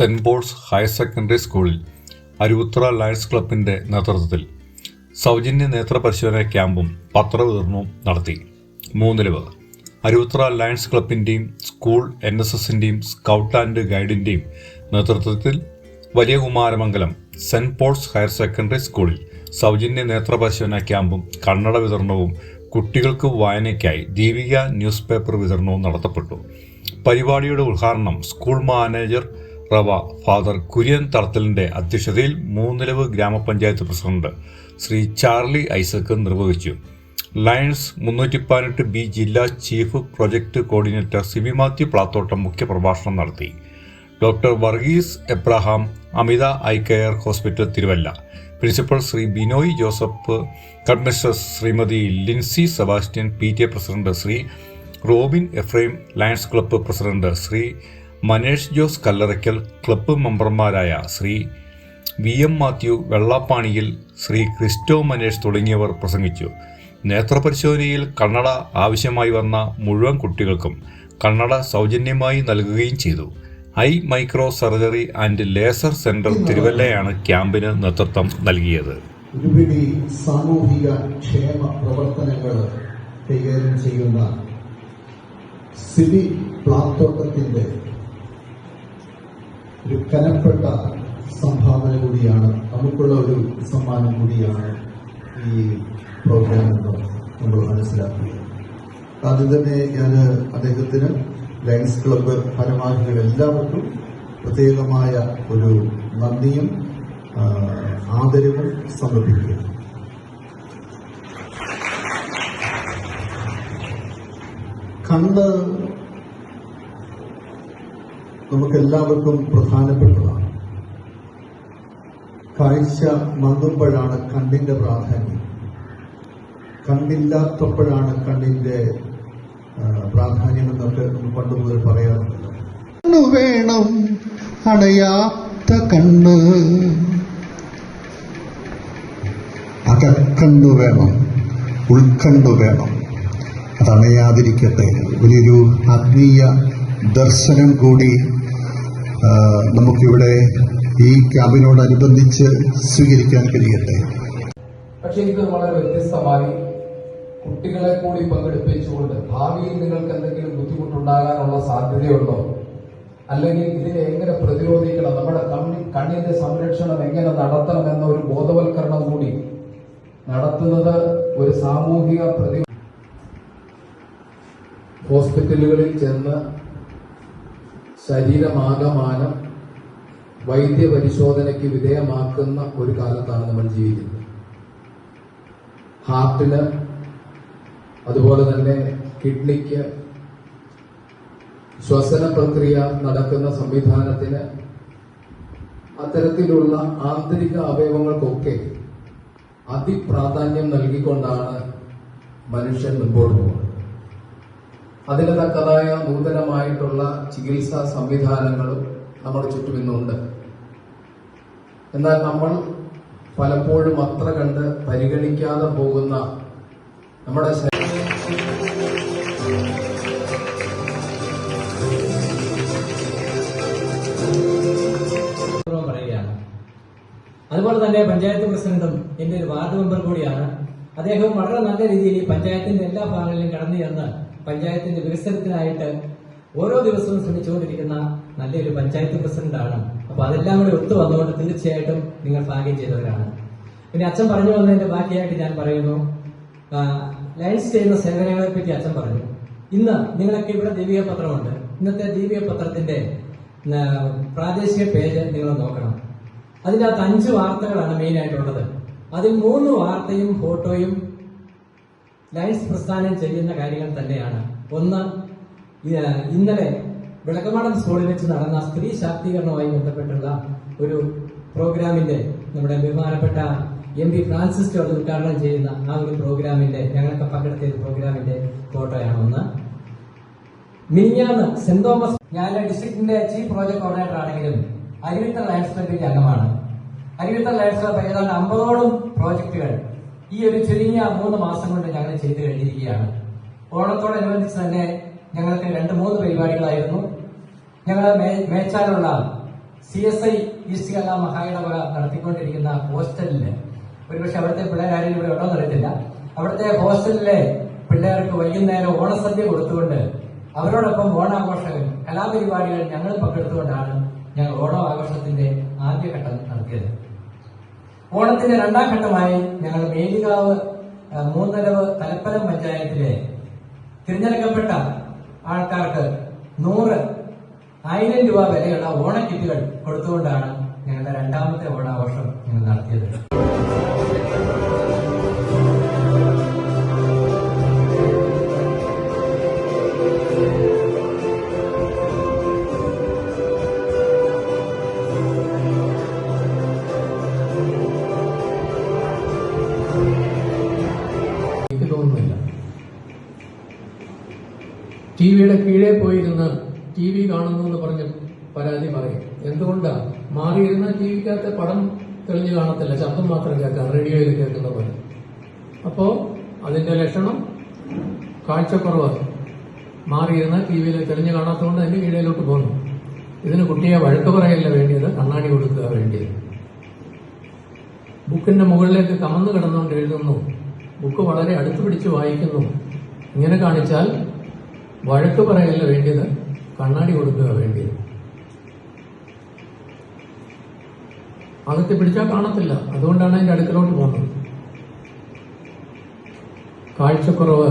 Saint Paul's higher secondary സ്കൂളിൽ അരുവുത്ര lions ക്ലബിന്റെ നേതൃത്വത്തിൽ സൗജന്യ നേത്ര പരിശോധന ക്യാമ്പും പത്രവിതരണവും നടത്തി. മൂന്നിലവ് അരുവുത്ര ലയൺസ് ക്ലബിന്റെയും സ്കൂൾ എൻ എസ് എസിന്റെയും സ്കൗട്ട് ആൻഡ് ഗൈഡിന്റെയും നേതൃത്വത്തിൽ Valiya Kumaramangalam saint Paul's higher secondary സ്കൂളിൽ സൗജന്യ നേത്ര പരിശോധന ക്യാമ്പും കണ്ണട വിതരണവും കുട്ടികൾക്ക് വായനയ്ക്കായി ദീപിക ന്യൂസ് പേപ്പർ വിതരണവും നടത്തപ്പെട്ടു. പരിപാടിയുടെ ഉദ്ഘാടനം school manager rev father Kurian തളത്തലിന്റെ അധ്യക്ഷതയിൽ മൂന്നിലവ് ഗ്രാമപഞ്ചായത്ത് പ്രസിഡന്റ് ശ്രീ ചാർലി ഐസക് നിർവഹിച്ചു. ലയൺസ് മുന്നൂറ്റി പതിനെട്ട് ബി ജില്ലാ chief project coordinator Siby Mathew Plathottam മുഖ്യപ്രഭാഷണം നടത്തി. Doctor Varghese Abraham Amitha eye care hospital Thiruvalla principal Shri Binoy Joseph administrator Shrimati Lincy Sebastian P T A president Shri Robin Ephraim lions club president Shri Manesh Jose Kallarackal club മെമ്പർമാരായ Shri V M Mathew വെള്ളാപ്പാണിയിൽ Shri Christo Manesh തുടങ്ങിയവർ പ്രസംഗിച്ചു. നേത്രപരിശോധനയിൽ കണ്ണട ആവശ്യമായി വന്ന മുഴുവൻ കുട്ടികൾക്കും കണ്ണട സൗജന്യമായി നൽകുകയും ചെയ്തു. Eye micro surgery and laser centre തിരുവല്ലയാണ് ക്യാമ്പിന് നേതൃത്വം നൽകിയത്. സാമൂഹിക ക്ഷേമ പ്രവർത്തനങ്ങൾ കൈകാര്യം ചെയ്യുന്ന സിബി പ്ലാത്തോട്ടത്തിന്റെ ഒരു കനപ്പെട്ട സംഭാവന കൂടിയാണ്. നമുക്കുള്ള ഒരു സമ്മാനം കൂടിയാണ് ഈ പ്രോഗ്രാം എന്ന് നമ്മൾ മനസ്സിലാക്കുക. ആദ്യം തന്നെ ഞാൻ അദ്ദേഹത്തിന് ലയൺസ് ക്ലബ്ബ് ഭാരവാഹികൾ എല്ലാവർക്കും പ്രത്യേകമായ ഒരു നന്ദിയും ആദരവും സമർപ്പിക്കുക കണ്ണ് നമുക്കെല്ലാവർക്കും പ്രധാനപ്പെട്ടതാണ്. കാഴ്ച മങ്ങുമ്പോഴാണ് കണ്ണിന്റെ പ്രാധാന്യം. കണ്ണില്ലാത്തപ്പോഴാണ് കണ്ണിന്റെ പ്രാധാന്യം എന്നൊക്കെ പണ്ട് മുതൽ പറയാറുണ്ട്. കണ്ണു വേണം അടയാത്ത കണ്ണ്. അകക്കണ്ണു വേണം ഉൾക്കണ്ണു വേണം. അതണയാതിരിക്കട്ടെ വലിയൊരു ആത്മീയ ദർശനം കൂടി നമുക്കിവിടെ ഈ ക്യാമ്പിനോടനുബന്ധിച്ച് സ്വീകരിക്കാൻ കഴിയട്ടെ. പക്ഷെ ഇത് വളരെ വ്യത്യസ്തമായി കുട്ടികളെ കൂടി പങ്കെടുപ്പിച്ചുകൊണ്ട് ഭാവിയിൽ നിങ്ങൾക്ക് എന്തെങ്കിലും ബുദ്ധിമുട്ടുണ്ടാകാനുള്ള സാധ്യതയുണ്ടോ? അല്ലെങ്കിൽ ഇതിനെ എങ്ങനെ പ്രതിരോധിക്കണം? നമ്മുടെ കണ്ണി കണ്ണിന്റെ സംരക്ഷണം എങ്ങനെ നടത്തണം എന്ന ഒരു ബോധവൽക്കരണം കൂടി നടത്തുന്നത് ഒരു സാമൂഹിക പ്രതി ഹോസ്പിറ്റലുകളിൽ ചെന്ന് ശരീരമാകമാനം വൈദ്യപരിശോധനയ്ക്ക് വിധേയമാക്കുന്ന ഒരു കാലത്താണ് നമ്മൾ ജീവിക്കുന്നത്. ഹാർട്ടിന് അതുപോലെ തന്നെ കിഡ്നിക്ക് ശ്വസന പ്രക്രിയ നടക്കുന്ന സംവിധാനത്തിന് അത്തരത്തിലുള്ള ആന്തരിക അവയവങ്ങൾക്കൊക്കെ അതിപ്രാധാന്യം നൽകിക്കൊണ്ടാണ് മനുഷ്യൻ മുമ്പോട്ട് പോകുന്നത്. അതിന് തക്കതായ നൂതനമായിട്ടുള്ള ചികിത്സാ സംവിധാനങ്ങളും നമ്മുടെ ചുറ്റും ഇന്നുണ്ട്. എന്നാൽ നമ്മൾ പലപ്പോഴും അത്ര കണ്ട് പരിഗണിക്കാതെ പോകുന്ന നമ്മുടെ അതുപോലെ തന്നെ പഞ്ചായത്ത് പ്രസിഡന്റും എന്റെ ഒരു വാർഡ് മെമ്പർ കൂടിയാണ്. അദ്ദേഹം വളരെ നല്ല രീതിയിൽ ഈ പഞ്ചായത്തിന്റെ എല്ലാ ഭാഗങ്ങളിലും കടന്നു ചെന്ന് പഞ്ചായത്തിന്റെ വികസനത്തിനായിട്ട് ഓരോ ദിവസവും ശ്രമിച്ചുകൊണ്ടിരിക്കുന്ന നല്ലൊരു പഞ്ചായത്ത് പ്രസിഡന്റാണ് അപ്പൊ അതെല്ലാം കൂടി ഒത്തു വന്നുകൊണ്ട് തീർച്ചയായിട്ടും നിങ്ങൾ ഭാഗ്യം ചെയ്തവരാണ്. പിന്നെ അച്ഛൻ പറഞ്ഞു വന്നതിന്റെ ബാക്കിയായിട്ട് ഞാൻ പറയുന്നു ലൈൻസ് ചെയ്യുന്ന സേവനങ്ങളെ പറ്റി അച്ഛൻ പറഞ്ഞു. ഇന്ന് നിങ്ങളൊക്കെ ഇവിടെ ദീപിക പത്രമുണ്ട് ഇന്നത്തെ ദീപിക പത്രത്തിന്റെ പ്രാദേശിക പേജ് നിങ്ങൾ നോക്കണം. അതിനകത്ത് അഞ്ച് വാർത്തകളാണ് മെയിൻ ആയിട്ടുള്ളത്. അതിൽ മൂന്ന് വാർത്തയും ഫോട്ടോയും ലയൺസ് പ്രസ്ഥാനം ചെയ്യുന്ന കാര്യങ്ങൾ തന്നെയാണ്. ഒന്ന് ഇന്നലെ വിളക്കമാടം സ്കൂളിൽ വെച്ച് നടന്ന സ്ത്രീ ശാക്തീകരണവുമായി ബന്ധപ്പെട്ടുള്ള ഒരു പ്രോഗ്രാമിന്റെ നമ്മുടെ ബഹുമാനപ്പെട്ട എം പി ഫ്രാൻസിസ് ജോർജ് ഉദ്ഘാടനം ചെയ്യുന്ന ആ ഒരു പ്രോഗ്രാമിന്റെ ഞങ്ങൾക്ക് പങ്കെടുത്ത പ്രോഗ്രാമിന്റെ ഫോട്ടോയാണ് ഒന്ന്. മിനിഞ്ഞാന്ന് സെന്റ് തോമസ് ഞാൻ ഡിസ്ട്രിക്റ്റിന്റെ ചീഫ് പ്രോജക്ട് കോർഡിനേറ്റർ ആണെങ്കിലും അരിവിത്ത ലയൻസ് ക്ലബിന്റെ അംഗമാണ്. അരിവിത്ത ലയൻസ് ക്ലബ് ഏതാണ്ട് അമ്പതോളം പ്രോജക്റ്റുകൾ ഈ ഒരു ചുരുങ്ങിയ മൂന്ന് മാസം കൊണ്ട് ഞങ്ങൾ ചെയ്തു കഴിഞ്ഞിരിക്കുകയാണ്. ഓണത്തോടനുബന്ധിച്ച് തന്നെ ഞങ്ങൾക്ക് രണ്ട് മൂന്ന് പരിപാടികളായിരുന്നു. ഞങ്ങൾ മേച്ചാലുള്ള C S I east Kerala മഹായിടവക നടത്തിക്കൊണ്ടിരിക്കുന്ന ഹോസ്റ്റലിൽ. ഒരുപക്ഷെ അവിടുത്തെ പിള്ളേരാരും ഇവിടെ ഉണ്ടോ എന്നറിയത്തില്ല അവിടുത്തെ ഹോസ്റ്റലിലെ പിള്ളേർക്ക് വൈകുന്നേരം ഓണസദ്യ കൊടുത്തുകൊണ്ട് അവരോടൊപ്പം ഓണാഘോഷം കലാപരിപാടികൾ ഞങ്ങൾ പങ്കെടുത്തുകൊണ്ടാണ് ഞങ്ങൾ ഓണം ആഘോഷത്തിന്റെ ആദ്യഘട്ടം നടത്തിയത്. ഓണത്തിന്റെ രണ്ടാം ഘട്ടമായി ഞങ്ങൾ മേലികാവ് മൂന്നരവ് തലപ്പലം പഞ്ചായത്തിലെ തിരഞ്ഞെടുക്കപ്പെട്ട ആൾക്കാർക്ക് നൂറ് ആയിരം രൂപ വിലയുള്ള ഓണക്കിറ്റുകൾ കൊടുത്തുകൊണ്ടാണ് ഞങ്ങളുടെ രണ്ടാമത്തെ ഓണാഘോഷം ഞങ്ങൾ നടത്തിയത്. ടി വിയുടെ കീഴേ പോയിരുന്ന് ടി വി കാണുന്നു എന്ന് പറഞ്ഞ് പരാതി പറയും. എന്തുകൊണ്ടാണ് മാറിയിരുന്ന ടി വിക്കകത്ത് പടം തെളിഞ്ഞു കാണത്തില്ല. ശബ്ദം മാത്രം കേൾക്കാം. റേഡിയോയിൽ കേൾക്കുന്ന പോലെ. അപ്പോ അതിന്റെ ലക്ഷണം കാഴ്ചക്കുറവ്. മാറിയിരുന്ന ടി വിയിൽ തെളിഞ്ഞു കാണാത്തതുകൊണ്ട് അതിന്റെ കീഴയിലോട്ട് പോകുന്നു ഇതിന് കുട്ടിയെ വഴക്ക് പറയല്ല വേണ്ടിയത് കണ്ണാടി കൊടുക്കുക വേണ്ടിയത്. ബുക്കിന്റെ മുകളിലേക്ക് കമന്ന് കിടന്നുകൊണ്ട് എഴുതുന്നു. ബുക്ക് വളരെ അടുത്ത് പിടിച്ച് വായിക്കുന്നു. ഇങ്ങനെ കാണിച്ചാൽ വഴക്ക് പറയല്ല വേണ്ടിയത് കണ്ണാടി കൊടുക്കുക വേണ്ടിയത്. അകത്ത് പിടിച്ചാൽ കാണത്തില്ല. അതുകൊണ്ടാണ് അതിന്റെ അടുക്കലോട്ട് പോകുന്നത്. കാഴ്ചക്കുറവ്